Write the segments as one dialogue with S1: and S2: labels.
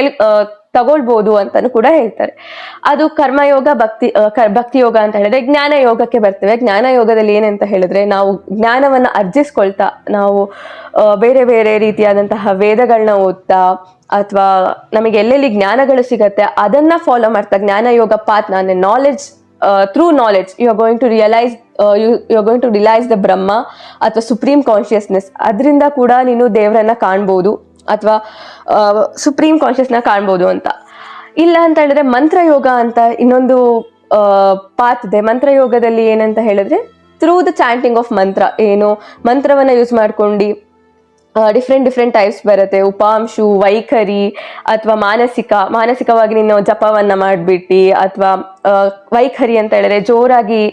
S1: ತೆಲ್ ತಗೊಳ್ಬಹುದು ಅಂತಾನು ಕೂಡ ಹೇಳ್ತಾರೆ. ಅದು ಕರ್ಮಯೋಗ, ಭಕ್ತಿ ಭಕ್ತಿ ಯೋಗ ಅಂತ ಹೇಳಿದ್ರೆ ಜ್ಞಾನ ಯೋಗಕ್ಕೆ ಬರ್ತೇವೆ. ಜ್ಞಾನ ಯೋಗದಲ್ಲಿ ಏನಂತ ಹೇಳಿದ್ರೆ ನಾವು ಜ್ಞಾನವನ್ನ ಅರ್ಜಿಸ್ಕೊಳ್ತಾ, ನಾವು ಬೇರೆ ಬೇರೆ ರೀತಿಯಾದಂತಹ ವೇದಗಳನ್ನ ಓದ್ತಾ, ಅಥವಾ ನಮಗೆ ಎಲ್ಲೆಲ್ಲಿ ಜ್ಞಾನಗಳು ಸಿಗತ್ತೆ ಅದನ್ನ ಫಾಲೋ ಮಾಡ್ತಾ ಜ್ಞಾನ ಯೋಗ ಪಾತ್ ನಾನು knowledge through knowledge you are going to realise you you are going to realise the Brahma ಅಥವಾ ಸುಪ್ರೀಂ ಕಾನ್ಶಿಯಸ್ನೆಸ್ ಅದರಿಂದ ಕೂಡ ನೀನು ದೇವರನ್ನ ಕಾಣ್ಬೋದು. ಅಥವಾ ಸುಪ್ರೀಂ ಕಾನ್ಷಿಯಸ್ನ ಕಾಣ್ಬೋದು ಅಂತ. ಇಲ್ಲ ಅಂತ ಹೇಳಿದ್ರೆ ಮಂತ್ರಯೋಗ ಅಂತ ಇನ್ನೊಂದು ಪಾತ್ ಇದೆ. ಮಂತ್ರಯೋಗದಲ್ಲಿ ಏನಂತ ಹೇಳಿದ್ರೆ ಥ್ರೂ ದ ಚಾಂಟಿಂಗ್ ಆಫ್ ಮಂತ್ರ ಏನು, ಮಂತ್ರವನ್ನು ಯೂಸ್ ಮಾಡ್ಕೊಂಡು ಡಿಫ್ರೆಂಟ್ ಡಿಫ್ರೆಂಟ್ ಟೈಪ್ಸ್ ಬರುತ್ತೆ. ಉಪಾಂಶು, ವೈಖರಿ ಅಥವಾ ಮಾನಸಿಕ. ಮಾನಸಿಕವಾಗಿ ನೀನು ಜಪವನ್ನ ಮಾಡಿಬಿಟ್ಟು ಅಥವಾ ವೈಖರಿ ಅಂತ ಹೇಳಿದ್ರೆ ಜೋರಾಗಿ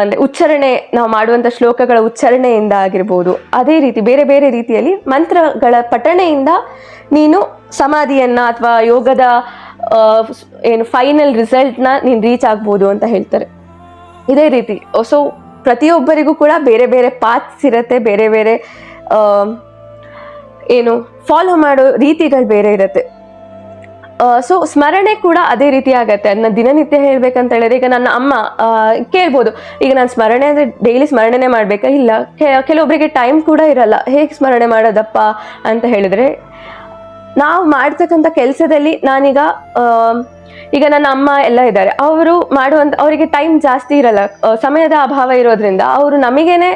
S1: ಅಂದ್ರೆ ಉಚ್ಚಾರಣೆ, ನಾವು ಮಾಡುವಂಥ ಶ್ಲೋಕಗಳ ಉಚ್ಚಾರಣೆಯಿಂದ ಆಗಿರ್ಬೋದು. ಅದೇ ರೀತಿ ಬೇರೆ ಬೇರೆ ರೀತಿಯಲ್ಲಿ ಮಂತ್ರಗಳ ಪಠಣೆಯಿಂದ ನೀನು ಸಮಾಧಿಯನ್ನ ಅಥವಾ ಯೋಗದ ಏನು ಫೈನಲ್ ರಿಸಲ್ಟ್ನ ನೀನು ರೀಚ್ ಆಗ್ಬೋದು ಅಂತ ಹೇಳ್ತಾರೆ. ಇದೇ ರೀತಿ. ಸೊ ಪ್ರತಿಯೊಬ್ಬರಿಗೂ ಕೂಡ ಬೇರೆ ಬೇರೆ ಪಾತ್ಸ್ ಇರುತ್ತೆ. ಬೇರೆ ಬೇರೆ ಏನು ಫಾಲೋ ಮಾಡೋ ರೀತಿಗಳು ಬೇರೆ ಇರುತ್ತೆ. ಸೊ ಸ್ಮರಣೆ ಕೂಡ ಅದೇ ರೀತಿ ಆಗತ್ತೆ. ಅದನ್ನ ದಿನನಿತ್ಯ ಹೇಳ್ಬೇಕಂತ ಹೇಳಿದ್ರೆ ಈಗ ನನ್ನ ಅಮ್ಮ ಕೇಳ್ಬೋದು, ಈಗ ನಾನು ಸ್ಮರಣೆ ಅಂದ್ರೆ ಡೈಲಿ ಸ್ಮರಣೆನೇ ಮಾಡ್ಬೇಕಾ? ಇಲ್ಲ. ಕೆಲವೊಬ್ಬರಿಗೆ ಟೈಮ್ ಕೂಡ ಇರಲ್ಲ. ಹೇಗೆ ಸ್ಮರಣೆ ಮಾಡೋದಪ್ಪ ಅಂತ ಹೇಳಿದ್ರೆ, ನಾವು ಮಾಡ್ತಕ್ಕಂಥ ಕೆಲಸದಲ್ಲಿ ನಾನೀಗ ಈಗ ನನ್ನ ಅಮ್ಮ ಎಲ್ಲ ಇದ್ದಾರೆ. ಅವರು ಮಾಡುವಂತ, ಅವರಿಗೆ ಟೈಮ್ ಜಾಸ್ತಿ ಇರಲ್ಲ. ಸಮಯದ ಅಭಾವ ಇರೋದ್ರಿಂದ ಅವರು ನಮಗೇನೆ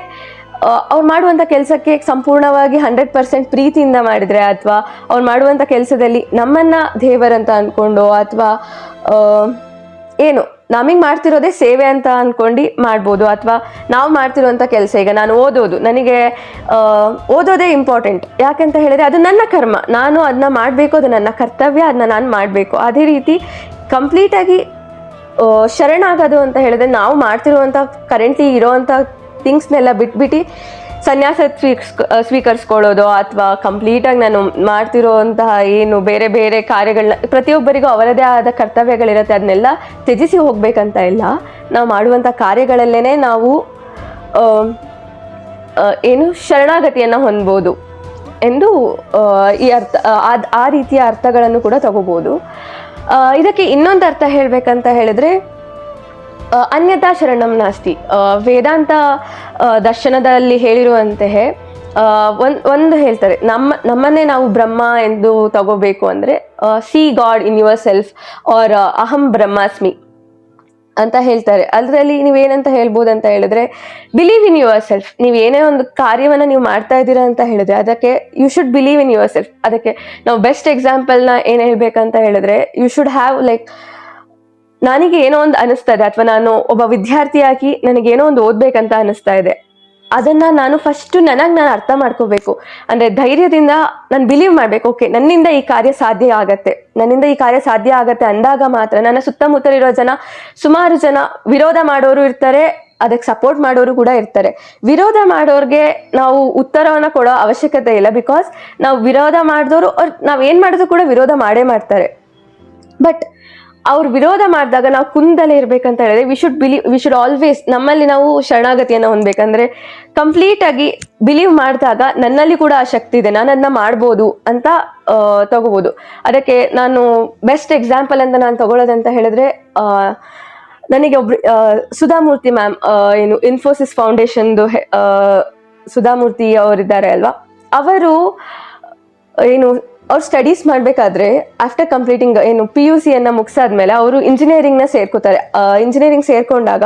S1: ಅವ್ರು ಮಾಡುವಂಥ ಕೆಲಸಕ್ಕೆ ಸಂಪೂರ್ಣವಾಗಿ ಹಂಡ್ರೆಡ್ ಪರ್ಸೆಂಟ್ ಪ್ರೀತಿಯಿಂದ ಮಾಡಿದ್ರೆ ಅಥವಾ ಅವ್ರು ಮಾಡುವಂಥ ಕೆಲಸದಲ್ಲಿ ನಮ್ಮನ್ನ ದೇವರಂತ ಅಂದ್ಕೊಂಡು ಅಥವಾ ಏನು, ನಮಗೆ ಮಾಡ್ತಿರೋದೇ ಸೇವೆ ಅಂತ ಅಂದ್ಕೊಂಡು ಮಾಡ್ಬೋದು ಅಥವಾ ನಾವು ಮಾಡ್ತಿರೋವಂಥ ಕೆಲಸ ಈಗ ನಾನು ಓದೋದು. ನನಗೆ ಓದೋದೇ ಇಂಪಾರ್ಟೆಂಟ್ ಯಾಕಂತ ಹೇಳಿದ್ರೆ ಅದು ನನ್ನ ಕರ್ಮ. ನಾನು ಅದನ್ನ ಮಾಡಬೇಕು, ಅದು ನನ್ನ ಕರ್ತವ್ಯ ಅದನ್ನ ನಾನು ಮಾಡಬೇಕು. ಅದೇ ರೀತಿ ಕಂಪ್ಲೀಟಾಗಿ ಶರಣಾಗೋದು ಅಂತ ಹೇಳಿದ್ರೆ ನಾವು ಮಾಡ್ತಿರುವಂಥ ಕರೆಂಟ್ಲಿ ಇರೋವಂಥ ಥಿಂಗ್ಸ್ನೆಲ್ಲ ಬಿಟ್ಬಿಟ್ಟು ಸನ್ಯಾಸ ಸ್ವೀಕ್ಸ್ ಸ್ವೀಕರಿಸ್ಕೊಳ್ಳೋದು ಅಥವಾ ಕಂಪ್ಲೀಟಾಗಿ ನಾನು ಮಾಡ್ತಿರೋವಂತಹ ಏನು ಬೇರೆ ಬೇರೆ ಕಾರ್ಯಗಳನ್ನ, ಪ್ರತಿಯೊಬ್ಬರಿಗೂ ಅವರದೇ ಆದ ಕರ್ತವ್ಯಗಳಿರುತ್ತೆ. ಅದನ್ನೆಲ್ಲ ತ್ಯಜಿಸಿ ಹೋಗಬೇಕಂತ ಇಲ್ಲ. ನಾವು ಮಾಡುವಂಥ ಕಾರ್ಯಗಳಲ್ಲೇ ನಾವು ಏನು ಶರಣಾಗತಿಯನ್ನು ಹೊಂದ್ಬೋದು ಎಂದು ಈ ಅರ್ಥ, ಆ ರೀತಿಯ ಅರ್ಥಗಳನ್ನು ಕೂಡ ತಗೋಬೋದು. ಇದಕ್ಕೆ ಇನ್ನೊಂದು ಅರ್ಥ ಹೇಳಬೇಕಂತ ಹೇಳಿದ್ರೆ ಆ, ಅನ್ಯಥಾ ಶರಣಂ ನಾಸ್ತಿ. ವೇದಾಂತ ದರ್ಶನದಲ್ಲಿ ಹೇಳಿರುವಂತೆಯೇ ಒಂದು ಒಂದು ಹೇಳ್ತಾರೆ ನಮ್ಮ ನಮ್ಮನ್ನೇ ನಾವು ಬ್ರಹ್ಮ ಎಂದು ತಗೋಬೇಕು ಅಂದರೆ see god in yourself or ಅಹಂ ಬ್ರಹ್ಮಾಸ್ಮಿ ಅಂತ ಹೇಳ್ತಾರೆ. ಅದರಲ್ಲಿ ನೀವೇನಂತ ಹೇಳ್ಬೋದು ಅಂತ ಹೇಳಿದ್ರೆ ಬಿಲೀವ್ ಇನ್ ಯುವರ್ ಸೆಲ್ಫ್ ನೀವು ಏನೇ ಒಂದು ಕಾರ್ಯವನ್ನ ನೀವು ಮಾಡ್ತಾ ಇದ್ದೀರಾ ಅಂತ ಹೇಳಿದ್ರೆ ಅದಕ್ಕೆ you should believe in yourself ಅದಕ್ಕೆ ನಾವು ಬೆಸ್ಟ್ ಎಕ್ಸಾಂಪಲ್ನ ಏನು ಹೇಳ್ಬೇಕಂತ ಹೇಳಿದ್ರೆ ಯು ಶುಡ್ ಹ್ಯಾವ್ ಲೈಕ್ ನನಗೆ ಏನೋ ಒಂದು ಅನಿಸ್ತಾ ಇದೆ ಅಥವಾ ನಾನು ಒಬ್ಬ ವಿದ್ಯಾರ್ಥಿಯಾಗಿ ನನಗೇನೋ ಒಂದು ಓದ್ಬೇಕಂತ ಅನಿಸ್ತಾ ಇದೆ. ಅದನ್ನ ನಾನು ಫಸ್ಟ್ ನನಗೆ ನಾನು ಅರ್ಥ ಮಾಡ್ಕೋಬೇಕು. ಅಂದ್ರೆ ಧೈರ್ಯದಿಂದ ನಾನು ಬಿಲೀವ್ ಮಾಡ್ಬೇಕು. ಓಕೆ ನನ್ನಿಂದ ಈ ಕಾರ್ಯ ಸಾಧ್ಯ ಆಗತ್ತೆ. ನನ್ನಿಂದ ಈ ಕಾರ್ಯ ಸಾಧ್ಯ ಆಗತ್ತೆ ಅಂದಾಗ ಮಾತ್ರ ನನ್ನ ಸುತ್ತಮುತ್ತಲಿರೋ ಜನ, ಸುಮಾರು ಜನ ವಿರೋಧ ಮಾಡೋರು ಇರ್ತಾರೆ, ಅದಕ್ಕೆ ಸಪೋರ್ಟ್ ಮಾಡೋರು ಕೂಡ ಇರ್ತಾರೆ. ವಿರೋಧ ಮಾಡೋರ್ಗೆ ನಾವು ಉತ್ತರವನ್ನ ಕೊಡೋ ಅವಶ್ಯಕತೆ ಇಲ್ಲ ಬಿಕಾಸ್ ನಾವು ವಿರೋಧ ಮಾಡಿದವರು ಅವ್ರು ನಾವು ಏನ್ ಮಾಡಿದ್ರು ಕೂಡ ವಿರೋಧ ಮಾಡೇ ಮಾಡ್ತಾರೆ. ಬಟ್ ಅವ್ರು ವಿರೋಧ ಮಾಡಿದಾಗ ನಾವು ಕುಂದಲೇ ಇರಬೇಕಂತ ಹೇಳಿದ್ರೆ we should believe we should always ನಮ್ಮಲ್ಲಿ ನಾವು ಶರಣಾಗತಿಯನ್ನು ಹೊಂದಬೇಕಂದ್ರೆ ಕಂಪ್ಲೀಟ್ ಆಗಿ ಬಿಲೀವ್ ಮಾಡಿದಾಗ ನನ್ನಲ್ಲಿ ಕೂಡ ಆ ಶಕ್ತಿ ಇದೆ ನಾನು ಅದನ್ನ ಮಾಡ್ಬೋದು ಅಂತ ತಗೋಬೋದು. ಅದಕ್ಕೆ ನಾನು ಬೆಸ್ಟ್ ಎಕ್ಸಾಂಪಲ್ ಅಂತ ನಾನು ತಗೊಳ್ಳೋದಂತ ಹೇಳಿದ್ರೆ ನನಗೆ ಒಬ್ರು ಸುಧಾಮೂರ್ತಿ ಮ್ಯಾಮ್ ಏನು ಇನ್ಫೋಸಿಸ್ ಫೌಂಡೇಶನ್ದು ಸುಧಾಮೂರ್ತಿ ಅವರಿದ್ದಾರೆ ಅಲ್ವಾ? ಅವರು ಏನು, ಅವ್ರು ಸ್ಟಡೀಸ್ ಮಾಡಬೇಕಾದ್ರೆ ಆಫ್ಟರ್ ಕಂಪ್ಲೀಟಿಂಗ್ ಏನು ಪಿ ಯು ಸಿಯನ್ನು ಮುಗಿಸಾದ್ಮೇಲೆ ಅವರು ಇಂಜಿನಿಯರಿಂಗ್ನ ಸೇರ್ಕೋತಾರೆ. ಇಂಜಿನಿಯರಿಂಗ್ ಸೇರ್ಕೊಂಡಾಗ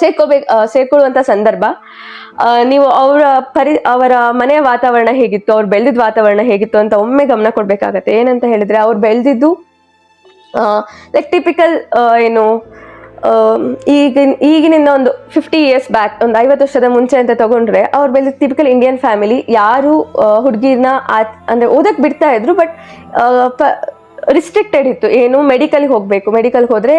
S1: ಸೇರ್ಕೋಬೇಕು ಸೇರ್ಕೊಳ್ಳುವಂಥ ಸಂದರ್ಭ ನೀವು ಅವರ ಪರಿ, ಅವರ ಮನೆಯ ವಾತಾವರಣ ಹೇಗಿತ್ತು, ಅವ್ರು ಬೆಳೆದಿದ್ದ ವಾತಾವರಣ ಹೇಗಿತ್ತು ಅಂತ ಒಮ್ಮೆ ಗಮನ ಕೊಡಬೇಕಾಗತ್ತೆ. ಏನಂತ ಹೇಳಿದ್ರೆ ಅವ್ರು ಬೆಳೆದಿದ್ದು ಲೈಕ್ ಟಿಪಿಕಲ್ ಏನು ಈಗಿನ, ಈಗಿನಿಂದ ಒಂದು ಫಿಫ್ಟಿ ಇಯರ್ಸ್ ಬ್ಯಾಕ್ ಒಂದು ಐವತ್ತು ವರ್ಷದ ಮುಂಚೆ ಅಂತ ತಗೊಂಡ್ರೆ ಅವ್ರ ಮೇಲೆ ಟಿಪಿಕಲ್ ಇಂಡಿಯನ್ ಫ್ಯಾಮಿಲಿ ಯಾರು ಹುಡುಗಿನ ಅಂದ್ರೆ ಓದಕ್ಕೆ ಬಿಡ್ತಾ ಇದ್ರು ಬಟ್ ರಿಸ್ಟ್ರಿಕ್ಟೆಡ್ ಇತ್ತು. ಏನು ಮೆಡಿಕಲ್ಗೆ ಹೋಗಬೇಕು. ಮೆಡಿಕಲ್ಗೆ ಹೋದರೆ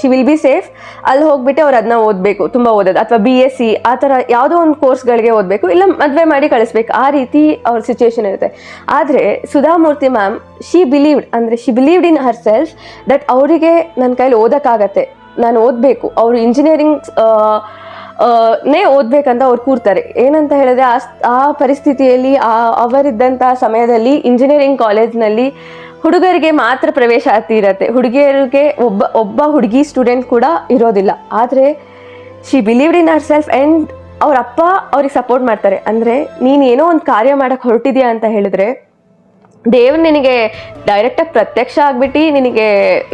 S1: ಶಿ ವಿಲ್ ಬಿ ಸೇಫ್ ಅಲ್ಲಿ ಹೋಗ್ಬಿಟ್ಟು ಅವ್ರು ಅದನ್ನ ಓದಬೇಕು, ತುಂಬ ಓದೋದು. ಅಥವಾ ಬಿ ಎಸ್ ಸಿ ಆ ಥರ ಯಾವುದೋ ಒಂದು ಕೋರ್ಸ್ಗಳಿಗೆ ಓದಬೇಕು, ಇಲ್ಲ ಮದುವೆ ಮಾಡಿ ಕಳಿಸ್ಬೇಕು. ಆ ರೀತಿ ಅವ್ರ ಸಿಚುವೇಶನ್ ಇರುತ್ತೆ. ಆದರೆ, ಸುಧಾಮೂರ್ತಿ ಮ್ಯಾಮ್ ಶಿ ಬಿಲೀವ್ಡ್ ಅಂದರೆ she believed in herself that ಅವರಿಗೆ ನನ್ನ ಕೈಲಿ ಓದೋಕ್ಕಾಗತ್ತೆ. ನಾನು ಓದಬೇಕು. ಅವರು ಇಂಜಿನಿಯರಿಂಗ್ ನೇ ಓದಬೇಕಂತ ಅವ್ರು ಕೂರ್ತಾರೆ. ಏನಂತ ಹೇಳಿದ್ರೆ ಆ ಆ ಪರಿಸ್ಥಿತಿಯಲ್ಲಿ ಆ ಅವರಿದ್ದಂಥ ಸಮಯದಲ್ಲಿ ಇಂಜಿನಿಯರಿಂಗ್ ಕಾಲೇಜ್ನಲ್ಲಿ ಹುಡುಗರಿಗೆ ಮಾತ್ರ ಪ್ರವೇಶಾತಿ ಇರತ್ತೆ. ಹುಡುಗಿಯರಿಗೆ ಒಬ್ಬ ಒಬ್ಬ ಹುಡುಗಿ ಸ್ಟೂಡೆಂಟ್ ಕೂಡ ಇರೋದಿಲ್ಲ. ಆದರೆ she believed in our self and ಅವ್ರ ಅಪ್ಪ ಅವ್ರಿಗೆ ಸಪೋರ್ಟ್ ಮಾಡ್ತಾರೆ. ಅಂದರೆ, ನೀನು ಏನೋ ಒಂದು ಕಾರ್ಯ ಮಾಡೋಕ್ಕೆ ಹೊರಟಿದೆಯಾ ಅಂತ ಹೇಳಿದ್ರೆ ದೇವ್ರು ನಿನಗೆ ಡೈರೆಕ್ಟಾಗಿ ಪ್ರತ್ಯಕ್ಷ ಆಗ್ಬಿಟ್ಟು ನಿನಗೆ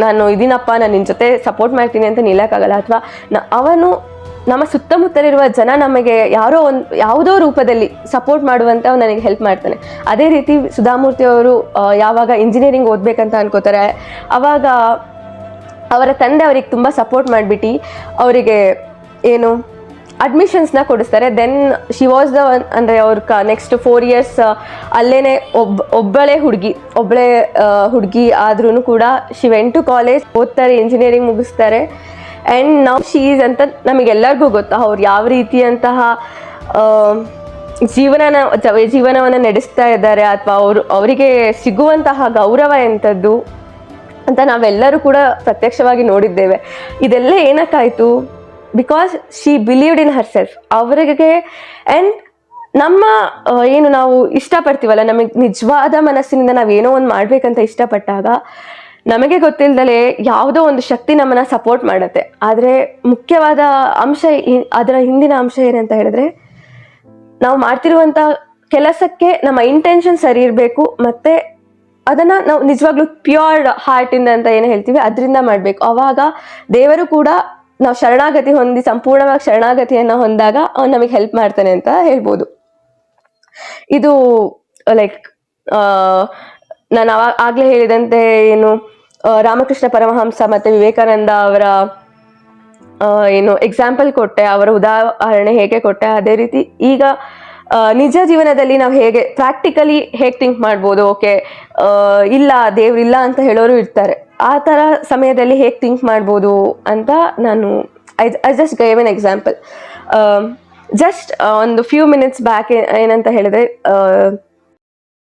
S1: ನಾನು ಇದೀನಪ್ಪ ನಾನು ನಿನ್ನ ಜೊತೆ ಸಪೋರ್ಟ್ ಮಾಡ್ತೀನಿ ಅಂತ ನಿಲ್ಲಕ್ಕಾಗಲ್ಲ ಅಥವಾ ಅವನು ನಮ್ಮ ಸುತ್ತಮುತ್ತಲಿರುವ ಜನ ನಮಗೆ ಯಾರೋ ಒಂದು, ಯಾವುದೋ ರೂಪದಲ್ಲಿ ಸಪೋರ್ಟ್ ಮಾಡುವಂತ ಅವ್ನು ನನಗೆ ಹೆಲ್ಪ್ ಮಾಡ್ತಾನೆ. ಅದೇ ರೀತಿ ಸುಧಾಮೂರ್ತಿ ಅವರು ಯಾವಾಗ ಇಂಜಿನಿಯರಿಂಗ್ ಓದಬೇಕಂತ ಅನ್ಕೋತಾರೆ, ಅವಾಗ ಅವರ ತಂದೆ ಅವ್ರಿಗೆ ತುಂಬ ಸಪೋರ್ಟ್ ಮಾಡಿಬಿಟ್ಟು, ಅವರಿಗೆ ಏನು ಅಡ್ಮಿಷನ್ಸ್ನ ಕೊಡಿಸ್ತಾರೆ. Then she was the one ಅಂದರೆ ಅವ್ರ ಕ ನೆಕ್ಸ್ಟ್ ಫೋರ್ ಇಯರ್ಸ್ ಅಲ್ಲೇ ಒಬ್ಬ ಒಬ್ಬಳೇ ಹುಡುಗಿ ಒಬ್ಬಳೇ ಹುಡುಗಿ ಆದ್ರೂ ಕೂಡ ಶಿ ವೆಂಟ್ ಟು ಕಾಲೇಜ್ ಓದ್ತಾರೆ ಇಂಜಿನಿಯರಿಂಗ್ ಮುಗಿಸ್ತಾರೆ. ಆ್ಯಂಡ್ ನಾವು ಶೀಸ್ ಅಂತ ನಮಗೆಲ್ಲರಿಗೂ ಗೊತ್ತಾ, ಅವ್ರು ಯಾವ ರೀತಿಯಂತಹ ಜೀವನ ಜೀವನನ ಜೀವನವನ್ನು ನಡೆಸ್ತಾ ಇದ್ದಾರೆ ಅಥವಾ ಅವರು, ಅವರಿಗೆ ಸಿಗುವಂತಹ ಗೌರವ ಎಂಥದ್ದು ಅಂತ ನಾವೆಲ್ಲರೂ ಕೂಡ ಪ್ರತ್ಯಕ್ಷವಾಗಿ ನೋಡಿದ್ದೇವೆ. ಇದೆಲ್ಲ ಏನಕ್ಕಾಯಿತು? Because she believed in herself ಅವರಿಗೆ ಆ್ಯಂಡ್ ನಮ್ಮ ಏನು ನಾವು ಇಷ್ಟಪಡ್ತೀವಲ್ಲ, ನಮಗೆ ನಿಜವಾದ ಮನಸ್ಸಿನಿಂದ ನಾವು ಏನೋ ಒಂದು ಮಾಡಬೇಕಂತ ಇಷ್ಟಪಟ್ಟಾಗ, ನಮಗೆ ಗೊತ್ತಿಲ್ಲದಲೇ ಯಾವುದೋ ಒಂದು ಶಕ್ತಿ ನಮ್ಮನ್ನು ಸಪೋರ್ಟ್ ಮಾಡುತ್ತೆ. ಆದರೆ ಮುಖ್ಯವಾದ ಅಂಶ ಅದರ ಹಿಂದಿನ ಅಂಶ ಏನಂತ ಹೇಳಿದ್ರೆ, ನಾವು ಮಾಡ್ತಿರುವಂಥ ಕೆಲಸಕ್ಕೆ ನಮ್ಮ ಇಂಟೆನ್ಷನ್ ಸರಿ ಇರಬೇಕು, ಮತ್ತು ಅದನ್ನು ನಾವು ನಿಜವಾಗ್ಲೂ ಪ್ಯೂರ್ ಹಾರ್ಟಿಂದ ಅಂತ ಏನು ಹೇಳ್ತೀವಿ, ಅದರಿಂದ ಮಾಡಬೇಕು. ಅವಾಗ ದೇವರು ಕೂಡ ನಾವು ಶರಣಾಗತಿ ಹೊಂದಿ, ಸಂಪೂರ್ಣವಾಗಿ ಶರಣಾಗತಿಯನ್ನ ಹೊಂದಾಗ ಅವ್ನು ನಮಗೆ ಹೆಲ್ಪ್ ಮಾಡ್ತಾನೆ ಅಂತ ಹೇಳ್ಬೋದು. ಇದು ಲೈಕ್ ನಾನು ಅವಾಗ ಆಗ್ಲೇ ಹೇಳಿದಂತೆ ಏನು ರಾಮಕೃಷ್ಣ ಪರಮಹಂಸ ಮತ್ತೆ ವಿವೇಕಾನಂದ ಅವರ ಏನು ಎಕ್ಸಾಂಪಲ್ ಕೊಟ್ಟೆ, ಅವರ ಉದಾಹರಣೆ ಹೇಗೆ ಕೊಟ್ಟೆ, ಅದೇ ರೀತಿ ಈಗ ನಿಜ ಜೀವನದಲ್ಲಿ ನಾವು ಹೇಗೆ ಪ್ರಾಕ್ಟಿಕಲಿ ಹೇಗೆ ಥಿಂಕ್ ಮಾಡ್ಬೋದು, ಓಕೆ ಇಲ್ಲ ದೇವ್ರಿಲ್ಲ ಅಂತ ಹೇಳೋರು ಇರ್ತಾರೆ. ಆ ಥರ ಸಮಯದಲ್ಲಿ ಹೇಗೆ ಥಿಂಕ್ ಮಾಡ್ಬೋದು ಅಂತ ನಾನು I I just give an example just ಒಂದು ಫ್ಯೂ ಮಿನಿಟ್ಸ್ ಬ್ಯಾಕ್ ಏನಂತ ಹೇಳಿದ್ರೆ ಆ,